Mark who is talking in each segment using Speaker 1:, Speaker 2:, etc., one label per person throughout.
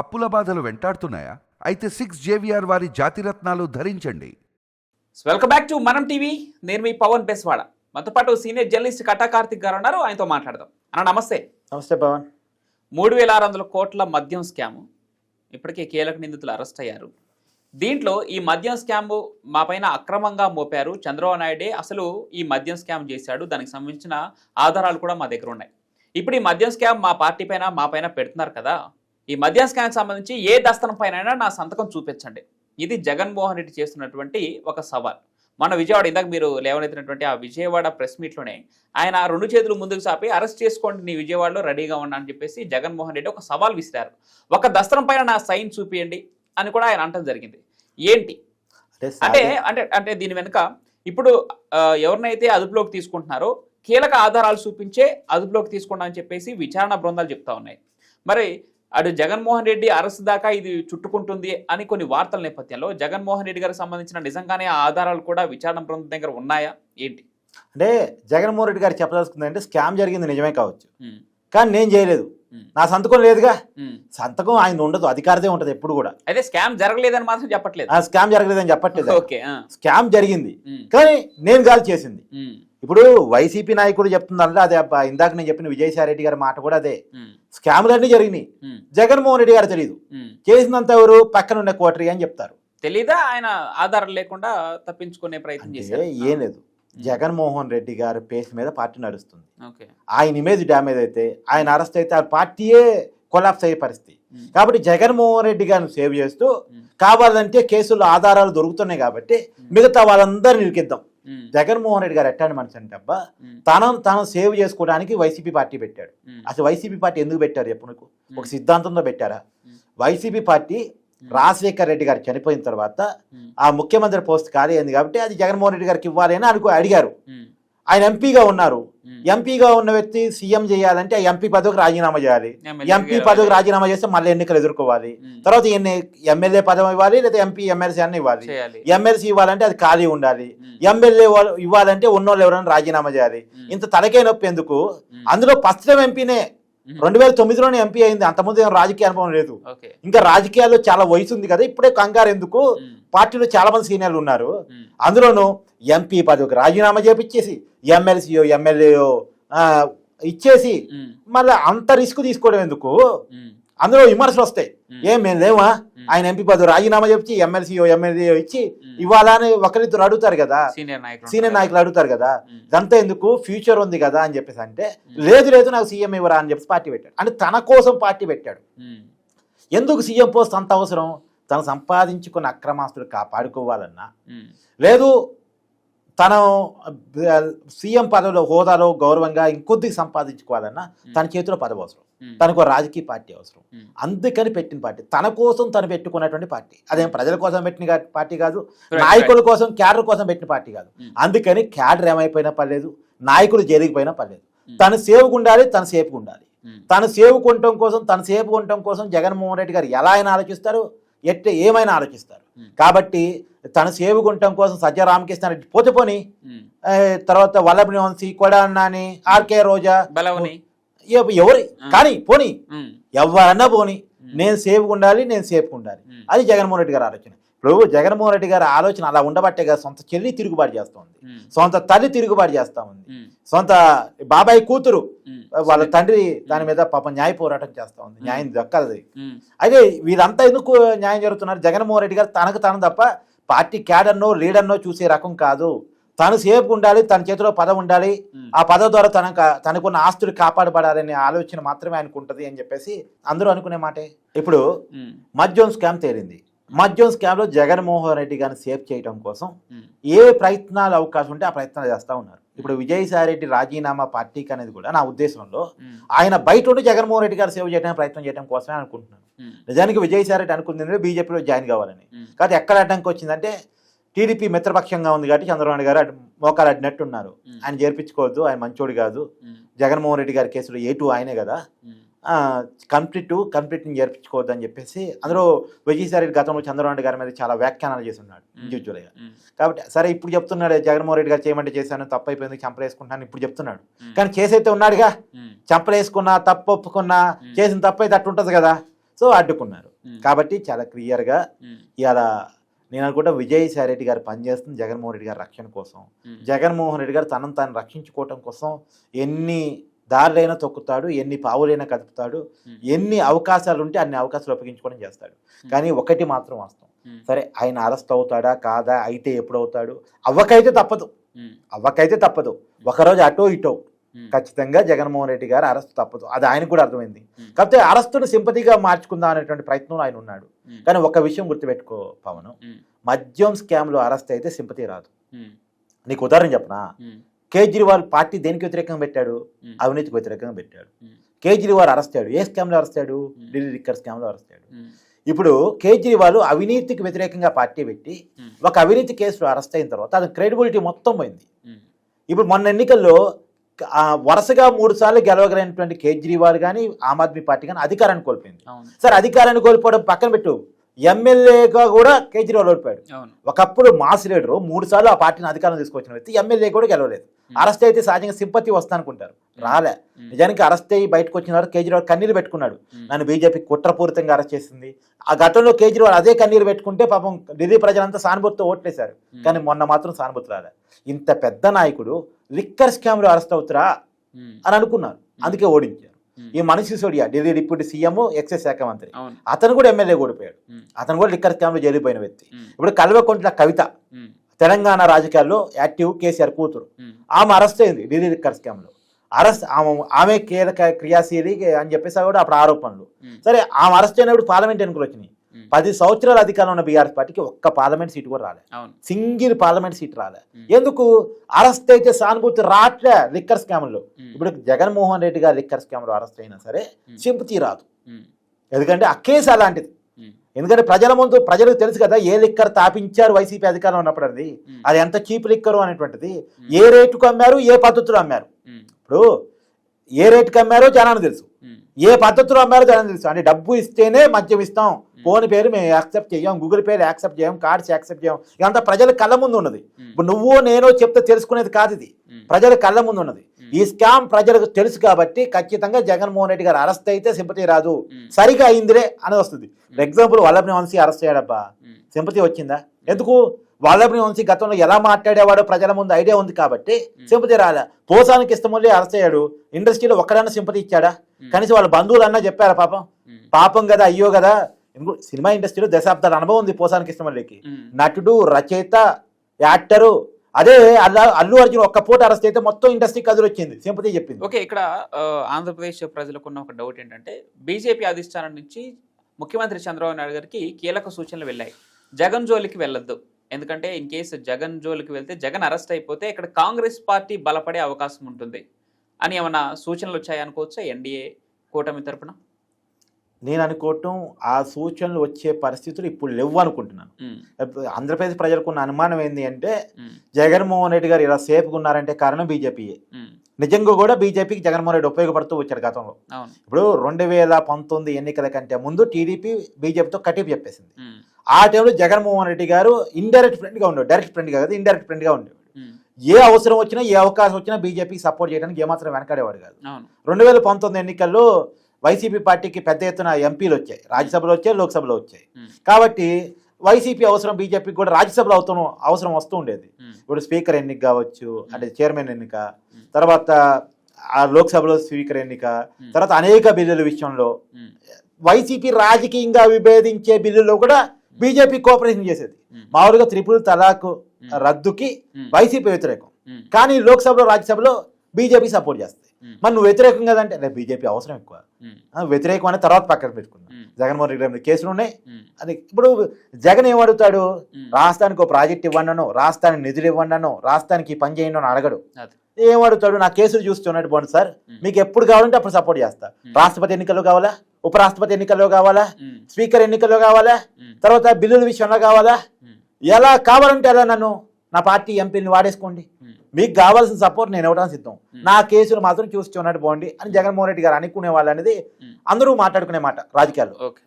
Speaker 1: అప్పుల బాధలు వెంటాడుతున్నాయా? అయితే సిక్స్ జేవిఆర్ వారి జాతిరత్నాలు ధరించండి.
Speaker 2: Welcome back to Manam TV నేను మీ పవన్ బెస్వాడ. మనతో పాటు సీనియర్ జర్నలిస్ట్ కటా కార్తిక్ గారు ఉన్నారు. ఆయనతో మాట్లాడదాం. అన్న నమస్తే.
Speaker 3: నమస్తే పవన్.
Speaker 2: మూడు వేల ఆరు వందల కోట్ల మద్యం స్కామ్. ఇప్పటికే కీలక నిందితులు అరెస్ట్ అయ్యారు. దీంట్లో ఈ మద్యం స్కామ్ మా పైన అక్రమంగా మోపారు చంద్రబాబు నాయుడే. అసలు ఈ మద్యం స్కామ్ చేశాడు. దానికి సంబంధించిన ఆధారాలు కూడా మా దగ్గర ఉన్నాయి. ఇప్పుడు ఈ మద్యం స్కామ్ మా పార్టీ పైన మా పైన పెడుతున్నారు కదా. ఈ మద్యం స్కామ్కి సంబంధించి ఏ దస్తనం పైన నా సంతకం చూపించండి. ఇది జగన్మోహన్ రెడ్డి చేస్తున్నటువంటి ఒక సవాల్. మన విజయవాడ ఇందాక మీరు లేవనెత్తినటువంటి ఆ విజయవాడ ప్రెస్ మీట్లోనే ఆయన రెండు చేతులు ముందుకు చాపి అరెస్ట్ చేసుకోండి నీ విజయవాడలో రెడీగా ఉన్నా అని చెప్పేసి జగన్మోహన్ రెడ్డి ఒక సవాల్ విసిరారు. ఒక దస్త్రం పైన నా సైన్ చూపియండి అని కూడా ఆయన అంటం జరిగింది. ఏంటి?
Speaker 3: అంటే
Speaker 2: అంటే అంటే దీని వెనుక ఇప్పుడు ఎవరినైతే అదుపులోకి తీసుకుంటున్నారో కీలక ఆధారాలు చూపించే అదుపులోకి తీసుకోండి అని చెప్పేసి విచారణ బృందాలు చెప్తా ఉన్నాయి. మరి అటు జగన్మోహన్ రెడ్డి అరెస్ట్ దాకా ఇది చుట్టుకుంటుంది అని కొన్ని వార్తల నేపథ్యంలో జగన్మోహన్ రెడ్డి గారికి సంబంధించిన నిజంగానే ఆధారాలు కూడా విచారణ బృందం దగ్గర ఉన్నాయా? ఏంటి?
Speaker 3: అంటే జగన్మోహన్ రెడ్డి గారు చెప్పదలుచుకుంది అంటే స్కామ్ జరిగింది నిజమే కావచ్చు. కానీ నేను చేయలేదు. నా సంతకం లేదుగా. సంతకం ఆయన ఉండదు అధికారదే ఉంటుంది ఎప్పుడు కూడా.
Speaker 2: అయితే స్కామ్ జరగలేదని మాత్రం చెప్పట్లేదు.
Speaker 3: ఆ స్కామ్ జరగలేదని చెప్పట్లేదు. స్కామ్ జరిగింది. కానీ నేను గాలి చేసింది. ఇప్పుడు వైసీపీ నాయకుడు చెప్తుందంటే అదే అబ్బా ఇందాక నేను చెప్పిన విజయసాయి రెడ్డి గారి మాట కూడా అదే. స్కాములన్నీ జరిగినాయి. జగన్మోహన్ రెడ్డి గారు తెలియదు. చేసినంత ఎవరు? పక్కన ఉన్న కోటరీ అని చెప్తారు.
Speaker 2: తెలీదా? ఆయన ఆధారం లేకుండా తప్పించుకునే ప్రయత్నం చేశారు.
Speaker 3: ఏం లేదు. జగన్మోహన్ రెడ్డి గారి పేస్ మీద పార్టీ నడుస్తుంది. ఆయన ఇమేజ్ డ్యామేజ్ అయితే ఆయన అరెస్ట్ అయితే ఆ పార్టీయే కొలాప్స్ అయ్యే పరిస్థితి. కాబట్టి జగన్మోహన్ రెడ్డి గారిని సేవ్ చేస్తూ కావాలంటే కేసుల్లో ఆధారాలు దొరుకుతున్నాయి కాబట్టి మిగతా వాళ్ళందరినీ నిరికిద్దాం జగన్మోహన్ రెడ్డి గారు ఎట్టాని మనిషి అంటే అబ్బా తనను తాను సేవ్ చేసుకోవడానికి వైసీపీ పార్టీ పెట్టాడు. అసలు వైసీపీ పార్టీ ఎందుకు పెట్టారు చెప్పు నీకు? ఒక సిద్ధాంతంతో పెట్టారా. వైసీపీ పార్టీ రాజశేఖర్ రెడ్డి గారు చనిపోయిన తర్వాత ఆ ముఖ్యమంత్రి పోస్ట్ ఖాళీ అయింది కాబట్టి అది జగన్మోహన్ రెడ్డి గారికి ఇవ్వాలి అని అనుకో అడిగారు. ఆయన ఎంపీగా ఉన్నారు. ఎంపీగా ఉన్న వ్యక్తి సీఎం చేయాలంటే ఆ ఎంపీ పదవికి రాజీనామా చేయాలి. ఎంపీ పదవికి రాజీనామా చేస్తే మళ్ళీ ఎన్నికలు ఎదుర్కోవాలి. తర్వాత ఎన్ని ఎమ్మెల్యే పదవి ఇవ్వాలి లేదా ఎంపీ ఎమ్మెల్సీ అన్న ఇవ్వాలి. ఎమ్మెల్సీ ఇవ్వాలంటే అది ఖాళీ ఉండాలి. ఎమ్మెల్యే ఇవ్వాలంటే ఉన్నోళ్ళు ఎవరైనా రాజీనామా చేయాలి. ఇంత తలకే నొప్పి ఎందుకు? అందులో ఫస్ట్ ఎంపీనే రెండు వేల తొమ్మిదిలోనే ఎంపీ అయింది. అంతకుముందు ఏం రాజకీయ అనుభవం లేదు. ఇంకా రాజకీయాల్లో చాలా వయసు ఉంది కదా ఇప్పుడే కంగారు ఎందుకు? పార్టీలో చాలా మంది సీనియర్లు ఉన్నారు. అందులోనూ ఎంపీ పదవికి రాజీనామా చేపించేసి ఎమ్మెల్సీయో ఎమ్మెల్యేయో ఇచ్చేసి మళ్ళీ అంత రిస్క్ తీసుకోవడం ఎందుకు? అందులో విమర్శలు వస్తాయి. ఏం మేము లేవా? ఆయన ఎంపీ పదవి రాజీనామా చెప్పి ఎమ్మెల్సీయో ఎమ్మెల్యేయో ఇచ్చి. ఇవ్వాలా అని ఒకరిద్దరు అడుగుతారు కదా.
Speaker 2: సీనియర్ నాయకులు
Speaker 3: సీనియర్
Speaker 2: ఉంటారు.
Speaker 3: నాయకులు అడుగుతారు కదా. ఇదంతా ఎందుకు? ఫ్యూచర్ ఉంది కదా అని చెప్పేసి అంటే లేదు లేదు నాకు సీఎం ఇవ్వరా అని చెప్పి పార్టీ పెట్టాడు. అంటే తన కోసం పార్టీ పెట్టాడు. ఎందుకు సీఎం పోస్ట్ అంత అవసరం? తను సంపాదించుకున్న అక్రమాస్తులు కాపాడుకోవాలన్నా. లేదు తను సీఎం పదవిలో హోదాలో గౌరవంగా ఇంకొద్దిగా సంపాదించుకోవాలన్నా తన చేతిలో పదవి అవసరం. తనకు రాజకీయ పార్టీ అవసరం. అందుకని పెట్టిన పార్టీ. తన కోసం తను పెట్టుకున్నటువంటి పార్టీ. అదేం ప్రజల కోసం పెట్టిన పార్టీ కాదు నాయకుల కోసం క్యాడర్ కోసం పెట్టిన పార్టీ కాదు. అందుకని క్యాడర్ ఏమైపోయినా పర్లేదు నాయకులు జైలుకి పోయినా పర్లేదు. తను సేవకు ఉండాలి తను సేపుగా ఉండాలి. తను సేవుకుంటం కోసం తను సేపుకుంటం కోసం జగన్మోహన్ రెడ్డి గారు ఎలా అయినా ఆలోచిస్తారు. ఎట్ట ఏమైనా ఆలోచిస్తారు. కాబట్టి తను సేవుకుంటం కోసం సజ్జ రామకృష్ణ రెడ్డి పోతే పోని తర్వాత వల్లభని వంశీ కొడాన్నాని ఆర్కే రోజా ఎవరి. కానీ పోని. ఎవరన్నా పోని. నేను సేఫ్గా ఉండాలి నేను సేఫ్గా ఉండాలి అది జగన్మోహన్ రెడ్డి గారి ఆలోచన. ఇప్పుడు జగన్మోహన్ రెడ్డి గారి ఆలోచన అలా ఉండబట్టే కదా సొంత చెల్లి తిరుగుబాటు చేస్తూ ఉంది సొంత తల్లి తిరుగుబాటు చేస్తూ ఉంది. సొంత బాబాయ్ కూతురు వాళ్ళ తండ్రి దాని మీద పాపం న్యాయ పోరాటం చేస్తూ ఉంది. న్యాయం దక్కది
Speaker 2: ఉమ్,
Speaker 3: అయితే వీళ్ళంతా ఎందుకు న్యాయం జరుగుతున్నారు? జగన్మోహన్ రెడ్డి గారు తనకు తను తప్ప పార్టీ క్యాడర్నో లీడర్నో చూసే రకం కాదు. తను సేఫ్గా ఉండాలి తన చేతిలో పదవి ఉండాలి. ఆ పదవి ద్వారా తన తనకున్న ఆస్తులు కాపాడబడాలనే ఆలోచన మాత్రమే ఆయనకు ఉంటుంది అని చెప్పేసి అందరూ అనుకునే మాటే. ఇప్పుడు మద్యం స్కామ్ తేలింది. మద్యం స్కామ్లో జగన్మోహన్ రెడ్డి గారిని సేఫ్ చేయడం కోసం ఏ ప్రయత్నాలు అవకాశం ఉంటే ఆ ప్రయత్నాలు చేస్తూ ఉన్నారు. ఇప్పుడు విజయసాయి రెడ్డి రాజీనామా పార్టీకి అనేది కూడా నా ఉద్దేశంలో ఆయన బయట ఉండి జగన్మోహన్ రెడ్డి గారు సేవ చేయడానికి ప్రయత్నం చేయడం కోసమే అనుకుంటున్నాను. నిజానికి విజయసాయి రెడ్డి అనుకుంది బీజేపీలో జాయిన్ కావాలని. కాదు ఎక్కడ అడ్డంకి వచ్చిందంటే టీడీపీ మిత్రపక్షంగా ఉంది కాబట్టి చంద్రబాబు నాయుడు గారు మోకాలు అడ్డినట్టు ఉన్నారు
Speaker 2: ఉమ్,
Speaker 3: ఆయన చేర్పించుకోవద్దు ఆయన మంచోడు కాదు. జగన్మోహన్ రెడ్డి గారి కేసులో ఏ టూ ఆయనే కదా. కంప్లీట్ కంప్లీట్ని చేర్పించుకోవద్దు అని చెప్పేసి అందులో విజయసాయి రెడ్డి గతంలో చంద్రబాబు గారి మీద చాలా వ్యాఖ్యానాలు చేసి ఉన్నాడు ఇండివిజువల్గా కాబట్టి సరే ఇప్పుడు చెప్తున్నాడు జగన్మోహన్ రెడ్డి గారు చేయమంటే చేశాను తప్పు అయిపోయింది చంపలేసుకుంటాను ఇప్పుడు చెప్తున్నాడు. కానీ చేసైతే ఉన్నాడుగా. చంపలేసుకున్నా తప్పు ఒప్పుకున్నా. చేసిన తప్పు అయితే అట్టు ఉంటుంది కదా. సో అడ్డుకున్నారు. కాబట్టి చాలా క్లియర్గా ఇవాళ నేను అనుకుంటా విజయసాయి రెడ్డి గారు పనిచేస్తుంది జగన్మోహన్ రెడ్డి గారి రక్షణ కోసం. జగన్మోహన్ రెడ్డి గారు తనను తాను రక్షించుకోవటం కోసం ఎన్ని దారులైనా తొక్కుతాడు ఎన్ని పావులైనా కదుపుతాడు ఎన్ని అవకాశాలు ఉంటే అన్ని అవకాశాలు ఉపయోగించుకోవడం చేస్తాడు. కానీ ఒకటి మాత్రం వాస్తవం. సరే ఆయన అరెస్ట్ అవుతాడా కాదా అయితే ఎప్పుడు అవుతాడు అవ్వకైతే తప్పదు. అవ్వకైతే తప్పదు. ఒకరోజు అటో ఇటో. ఖచ్చితంగా జగన్మోహన్ రెడ్డి గారు అరెస్ట్ తప్పదు. అది ఆయనకు కూడా అర్థమైంది. కాకపోతే అరెస్టును సింపతిగా మార్చుకుందాం అనేటువంటి ప్రయత్నంలో ఆయన ఉన్నాడు. కానీ ఒక విషయం గుర్తుపెట్టుకో పవన్. మద్యం స్కామ్లో అరెస్ట్ అయితే సింపతి రాదు. నీకు ఉదాహరణ చెప్పనా? కేజ్రీవాల్ పార్టీ దేనికి వ్యతిరేకంగా పెట్టాడు? అవినీతికి వ్యతిరేకంగా పెట్టాడు. కేజ్రీవాల్ అరెస్ట్ అయ్యాడు ఏ స్కామ్లో అరెస్ట్ అయ్యాడు
Speaker 2: Hmm.
Speaker 3: ఢిల్లీ లిక్కర్ స్కామ్లో అరెస్ట్ అయ్యాడు
Speaker 2: ఉమ్,
Speaker 3: ఇప్పుడు కేజ్రీవాల్ అవినీతికి వ్యతిరేకంగా పార్టీ పెట్టి ఒక అవినీతి కేసులో అరెస్ట్ అయిన తర్వాత అది క్రెడిబిలిటీ మొత్తం పోయింది. ఇప్పుడు మొన్న ఎన్నికల్లో ఆ, వరుసగా మూడు సార్లు గెలవగలిగినటువంటి కేజ్రీవాల్ కానీ ఆమ్ ఆద్మీ పార్టీ కానీ అధికారాన్ని కోల్పోయింది. సరే అధికారాన్ని కోల్పోవడం పక్కన పెట్టు. ఎమ్మెల్యేగా కూడా కేజ్రీవాల్ ఓడిపోయాడు. ఒకప్పుడు మాస్ లీడరు మూడు సార్లు ఆ పార్టీని అధికారం తీసుకొచ్చిన వ్యక్తి ఎమ్మెల్యే కూడా గెలవలేదు. అరెస్ట్ అయితే సహజంగా సింపతి వస్తానుకుంటారు రాలే. నిజానికి అరెస్ట్ అయ్యి బయటకు వచ్చిన తర్వాత కేజ్రీవాల్ కన్నీరు పెట్టుకున్నాడు. నన్ను బీజేపీ కుట్రపూరితంగా అరెస్ట్ చేసింది. ఆ గతంలో కేజ్రీవాల్ అదే కన్నీరు పెట్టుకుంటే పాపం ఢిల్లీ ప్రజలంతా సానుభూతితో ఓట్లేశారు. కానీ మొన్న మాత్రం సానుభూతి రాలే. ఇంత పెద్ద నాయకుడు లిక్కర్ స్కామ్లో అరెస్ట్ అవుతురా? అని అనుకున్నారు. అందుకే ఓడించారు. ఈ మనిషి సోడియా ఢిల్లీ డిప్యూటీ సీఎం ఎక్సైజ్ శాఖ మంత్రి. అతను కూడా ఎమ్మెల్యే ఓడిపోయాడు. అతను కూడా లిక్కర్ స్కామ్లో జైలుపోయిన వ్యక్తి. ఇప్పుడు కల్వకుంట్ల కవిత. తెలంగాణ రాజకీయాల్లో యాక్టివ్ కేసీఆర్ కూతురు. ఆమె అరెస్ట్ అయింది ఢిల్లీ లిక్కర్ స్కామ్లో. అరెస్ట్ ఆమె ఆమె కీలక క్రియాశీలి అని చెప్పేసి కూడా అప్పుడు ఆరోపణలు. సరే ఆమె అరెస్ట్ అయినప్పుడు పార్లమెంట్ ఎన్నికలు వచ్చినాయి. పది సంవత్సరాల అధికారంలో ఉన్న బీఆర్ఎస్ పార్టీకి ఒక్క పార్లమెంట్ సీట్ కూడా రాలే. సింగిల్ పార్లమెంట్ సీట్ రాలే. ఎందుకు? అరెస్ట్ అయితే సానుభూతి రాట్లే లిక్కర్ స్కామ్లో. ఇప్పుడు జగన్మోహన్ రెడ్డి గారు లిక్కర్ స్కామ్లో అరెస్ట్ అయినా సరే సింపతి రాదు. ఎందుకంటే ఆ కేసు అలాంటిది. ఎందుకంటే ప్రజల ముందు ప్రజలకు తెలుసు కదా ఏ లిక్కర్ తాపించారు వైసీపీ అధికారంలో ఉన్నప్పుడు అది అది ఎంత చీప్ లిక్కరు అనేటువంటిది. ఏ రేటుకు అమ్మారు ఏ పద్ధతిలో అమ్మారు? ఇప్పుడు ఏ రేటుకి అమ్మారో జనానికి తెలుసు. ఏ పద్ధతిలో అమ్మారో జనానికి తెలుసు. అంటే డబ్బు ఇస్తేనే మద్యం ఇస్తాం. ఫోన్ పేరు మేము యాక్సెప్ట్ చేయం గూగుల్ పేరు యాక్సెప్ట్ చేయం కార్డ్స్ యాక్సెప్ట్ చేయం. ఇదంతా ప్రజల కళ్ళ ముందు ఉన్నది. ఇప్పుడు నువ్వు నేను చెప్తే తెలుసుకునేది కాదు ఇది. ప్రజల కళ్ళ ముందు ఉన్నది. ఈ స్కామ్ ప్రజలకు తెలుసు కాబట్టి ఖచ్చితంగా జగన్మోహన్ రెడ్డి గారు అరెస్ట్ అయితే సింపతి రాదు. సరిగా అయిందిలే అని వస్తుంది. For example Vallabhaneni Vamsi arrest అయ్యాడబ్బా sympathy వచ్చిందా? ఎందుకు? వల్లభని వంశీ గతంలో ఎలా మాట్లాడేవాడో ప్రజల ముందు ఐడియా ఉంది కాబట్టి సింపతి రాలే. పోసానికి ఇష్టమల్లే అరెస్ట్ అయ్యాడు. ఇండస్ట్రీలో ఒక్కడన్నా సింపతి ఇచ్చాడా? కనీసం వాళ్ళ బంధువులన్నా చెప్పారా పాపం? పాపం కదా అయ్యో కదా. సినిమా ఇండస్ట్రీలో దశాబ్దాల అనుభవం ఉంది పోసానికి ఇష్టమల్లికి నటుడు రచయిత యాక్టరు అదే అల్లు అల్లు అర్జున్ ఒక్క పూట అరెస్ట్ అయితే మొత్తం ఇండస్ట్రీ కదులు వచ్చింది సింపతి చెప్పింది.
Speaker 2: ఓకే ఇక్కడ ఆంధ్రప్రదేశ్ ప్రజలకు ఉన్న ఒక డౌట్ ఏంటంటే బీజేపీ అధిష్టానం నుంచి ముఖ్యమంత్రి చంద్రబాబు నాయుడు గారికి కీలక సూచనలు వెళ్ళాయి. జగన్ జోలికి వెళ్ళొద్దు. ఎందుకంటే ఇన్ కేసు జగన్ జోలికి వెళ్తే జగన్ అరెస్ట్ అయిపోతే ఇక్కడ కాంగ్రెస్ పార్టీ బలపడే అవకాశం ఉంటుంది. అని ఏమైనా సూచనలు వచ్చాయనుకోవచ్చా? ఎన్డీఏ కూటమి తరఫున
Speaker 3: నేను అనుకోవటం ఆ సూచనలు వచ్చే పరిస్థితులు ఇప్పుడు లేవు అనుకుంటున్నాను. ఆంధ్రప్రదేశ్ ప్రజలకు ఉన్న అనుమానం ఏంటి అంటే జగన్మోహన్ రెడ్డి గారు ఇలా సేఫ్గా ఉన్నారంటే కారణం బీజేపీయే నిజంగా కూడా బీజేపీకి జగన్మోహన్ రెడ్డి ఉపయోగపడుతూ వచ్చాడు గతంలో. ఇప్పుడు రెండు వేల పంతొమ్మిది ఎన్నికల కంటే ముందు టీడీపీ బీజేపీతో కటిప్ చెప్పేసింది. ఆ టైంలో జగన్మోహన్ రెడ్డి గారు ఇండైరెక్ట్ ఫ్రెండ్గా ఉండేవాడు డైరెక్ట్ ఫ్రెండ్ కాదు ఇండైరెక్ట్ ఫ్రెండ్గా ఉండేవాడు. ఏ అవసరం వచ్చినా ఏ అవకాశం వచ్చినా బీజేపీకి సపోర్ట్ చేయడానికి ఏమాత్రం వెనకాడేవాడు కాదు. రెండు వేల పంతొమ్మిది ఎన్నికల్లో వైసీపీ పార్టీకి పెద్ద ఎత్తున ఎంపీలు వచ్చాయి రాజ్యసభలో వచ్చాయి లోక్సభలో వచ్చాయి. కాబట్టి వైసీపీ అవసరం బీజేపీకి కూడా రాజ్యసభలో అవుతాను అవసరం వస్తూ ఉండేది. ఇప్పుడు స్పీకర్ ఎన్నిక కావచ్చు అంటే చైర్మన్ ఎన్నిక. తర్వాత ఆ లోక్సభలో స్పీకర్ ఎన్నిక. తర్వాత అనేక బిల్లుల విషయంలో వైసీపీ రాజకీయంగా విభేదించే బిల్లుల్లో కూడా బీజేపీ కోఆపరేషన్ చేసేది. మామూలుగా త్రిపుల్ తలాక్ రద్దుకి వైసీపీ వ్యతిరేకం. కానీ లోక్సభలో రాజ్యసభలో బీజేపీ సపోర్ట్ చేస్తాయి
Speaker 2: ఉమ్,
Speaker 3: మరి నువ్వు వ్యతిరేకం కదంటే "లే, బీజేపీ అవసరం ఎక్కువ. ఆ, వ్యతిరేకం అనే తర్వాత పక్కన పెట్టుకున్నాం
Speaker 2: ఉమ్,
Speaker 3: జగన్మోహన్ రెడ్డి గారి కేసులు ఉన్నాయి. అది ఇప్పుడు జగన్ ఏమడుగుతాడు రాష్ట్రానికి ఒక ప్రాజెక్ట్ ఇవ్వండి అనో రాష్ట్రానికి నిధులు ఇవ్వండి అనో రాష్ట్రానికి పని చేయండి అని అడగడు.
Speaker 2: అదే.
Speaker 3: ఏమడుగుతాడు నా కేసులు చూస్తున్నట్టు బాగుంది సార్. మీకు ఎప్పుడు కావాలంటే అప్పుడు సపోర్ట్ చేస్తా. రాష్ట్రపతి ఎన్నికల్లో కావాలా? ఉపరాష్ట్రపతి ఎన్నికల్లో కావాలా? స్పీకర్ ఎన్నికల్లో కావాలా? తర్వాత బిల్లుల విషయంలో కావాలా? ఎలా కావాలంటే ఎలా నన్ను? నా పార్టీ ఎంపీని వాడేసుకోండి. మీకు కావాల్సిన సపోర్ట్ నేను ఇవ్వడానికి సిద్ధం. నా కేసులు మాత్రం చూస్తున్నట్టు బాగుండి అని జగన్మోహన్ రెడ్డి గారు అనుకునే వాళ్ళు అనేది. అందరూ మాట్లాడుకునే మాట రాజకీయాల్లో.
Speaker 2: ఓకే.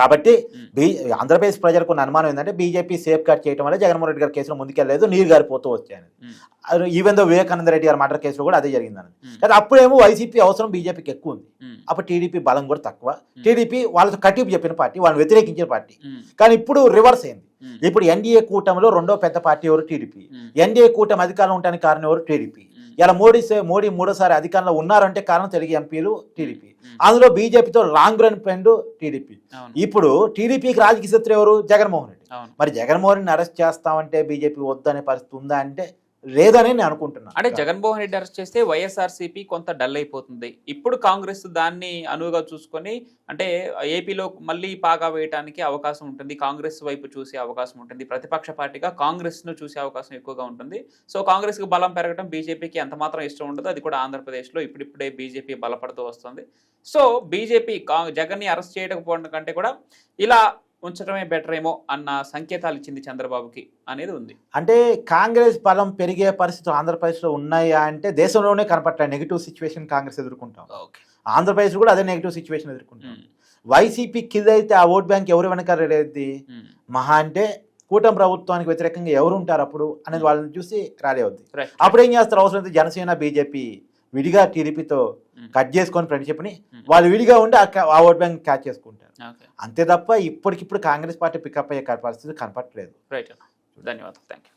Speaker 3: కాబట్టి. బీ ఆంధ్రప్రదేశ్ ప్రజలకు అనుమానం ఏంటంటే బీజేపీ సేఫ్ గార్డ్ చేయడం వల్ల జగన్మోహన్ రెడ్డి గారి కేసులో ముందుకెళ్ళలేదు నీరు గారిపోతూ వచ్చాయని. ఈవెన్ దో వివేకానంద రెడ్డి గారి మర్డర్ కేసులో కూడా అదే జరిగిందని. కానీ అప్పుడేమో వైసీపీ అవసరం బీజేపీకి ఎక్కువ ఉంది. అప్పుడు టీడీపీ బలం కూడా తక్కువ టీడీపీ వాళ్ళతో కట్టిపు చెప్పిన పార్టీ వాళ్ళని వ్యతిరేకించిన పార్టీ. కానీ ఇప్పుడు రివర్స్ అయింది. ఇప్పుడు ఎన్డీఏ కూటమిలో రెండో పెద్ద పార్టీ ఎవరు టీడీపీ. ఎన్డీఏ కూటమి అధికారంలో ఉండడానికి కారణం ఎవరు టీడీపీ. ఇలా మోడీ మోడీ మూడోసారి అధికారంలో ఉన్నారంటే కారణం తెలుగు ఎంపీలు టీడీపీ. అందులో బీజేపీతో లాంగ్ రన్ ఫ్రెండ్ టీడీపీ. ఇప్పుడు టీడీపీకి రాజకీయ శత్రు ఎవరు? జగన్మోహన్ రెడ్డి. మరి జగన్మోహన్ రెడ్డిని అరెస్ట్ చేస్తామంటే బీజేపీ వద్దనే పరిస్థితి ఉందా అంటే లేదని నేను అనుకుంటున్నాను.
Speaker 2: అంటే జగన్మోహన్ రెడ్డి అరెస్ట్ చేస్తే వైఎస్ఆర్సీపీ కొంత డల్ అయిపోతుంది. ఇప్పుడు కాంగ్రెస్ దాన్ని అనువుగా చూసుకొని అంటే ఏపీలో మళ్ళీ పాగా వేయడానికి అవకాశం ఉంటుంది. కాంగ్రెస్ వైపు చూసే అవకాశం ఉంటుంది. ప్రతిపక్ష పార్టీగా కాంగ్రెస్ను చూసే అవకాశం ఎక్కువగా ఉంటుంది. సో కాంగ్రెస్కు బలం పెరగడం బీజేపీకి ఎంత మాత్రం ఇష్టం ఉండదు అది కూడా ఆంధ్రప్రదేశ్లో ఇప్పుడిప్పుడే బీజేపీ బలపడుతూ వస్తుంది. సో బీజేపీ జగన్ని అరెస్ట్ చేయకపోవడం కంటే కూడా ఇలా ఉంచడమే బెటర్ ఏమో అన్న సంకేతాలు ఇచ్చింది చంద్రబాబుకి అనేది ఉంది.
Speaker 3: అంటే కాంగ్రెస్ బలం పెరిగే పరిస్థితులు ఆంధ్రప్రదేశ్లో ఉన్నాయా అంటే దేశంలోనే కనపట్టాయి నెగిటివ్ సిచ్యువేషన్ కాంగ్రెస్ ఎదుర్కొంటాం. ఆంధ్రప్రదేశ్ కూడా అదే నెగిటివ్ సిచ్యువేషన్ ఎదుర్కొంటాం. వైసీపీ కింద అయితే ఆ ఓట్ బ్యాంక్ ఎవరు వెనక రెడీ మహా అంటే కూటమి ప్రభుత్వానికి వ్యతిరేకంగా ఎవరు ఉంటారు అప్పుడు అనేది వాళ్ళని చూసి ర్యాలీ అవుద్ది అప్పుడు ఏం చేస్తారు అవసరం అయితే జనసేన బీజేపీ విడిగా టీడీపీతో. కట్ చేసుకొని ఫ్రెండ్షిప్ని
Speaker 2: Hmm.
Speaker 3: వాళ్ళు విడిగా ఉండి ఆ ఓట్ బ్యాంక్ క్యాచ్ చేసుకుంటారు. అంతే తప్ప ఇప్పటికిప్పుడు కాంగ్రెస్ పార్టీ పికప్ అయ్యే పరిస్థితి కనపట్లేదు
Speaker 2: రైట్ ధన్యవాదాలు. Thank you